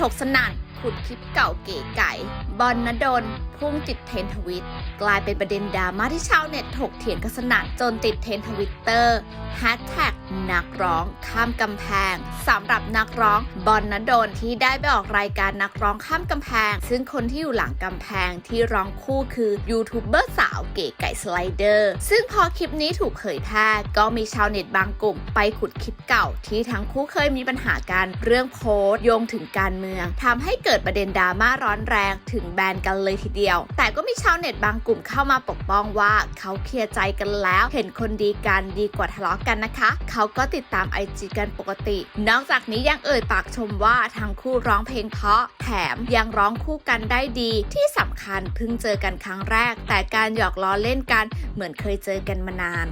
ถกสนั่นขุดคลิปเก่าเก๋ไก่ บอลนดลพุ่งติดเทรนทวิต กลายเป็นประเด็นดราม่าที่ชาวเน็ตถกเถียงกันสนั่นจนติดเทรนทวิตเตอร์แฮชแท็กนักร้องข้ามกำแพงสำหรับนักร้องบอลนดลที่ได้ไปออกรายการนักร้องข้ามกำแพง ซึ่งคนที่อยู่หลังกำแพงที่ร้องคู่คือยูทูบเบอร์สาวเก๋ไก่สไลเดอร์ซึ่งพอคลิปนี้ถูกเผยแพร่ก็มีชาวเน็ตบางกลุ่ม ไปขุดคลิปเก่าที่ทั้งคู่เคยมีปัญหากันเรื่องโพสต์โยงถึงการเมืองทำให้เกิดประเด็นดราม่าร้อนแรงถึงแบนกันเลยทีเดียว แต่ก็มีชาวเน็ตบางกลุ่มเข้ามาปกป้องว่าเขาเคลียร์ใจกันแล้วเห็นคนดีกันดีกว่าทะเลาะกันนะคะเขาก็ติดตามไอจีกันปกติ นอกจากนี้ยังเอ่ยปากชมว่าทั้งคู่ร้องเพลงเพราะแถมยังร้องคู่กันได้ดี ที่สำคัญเพิ่งเจอกันครั้งแรก แต่การหยอกล้อเล่นกันเหมือนเคยเจอกันมานาน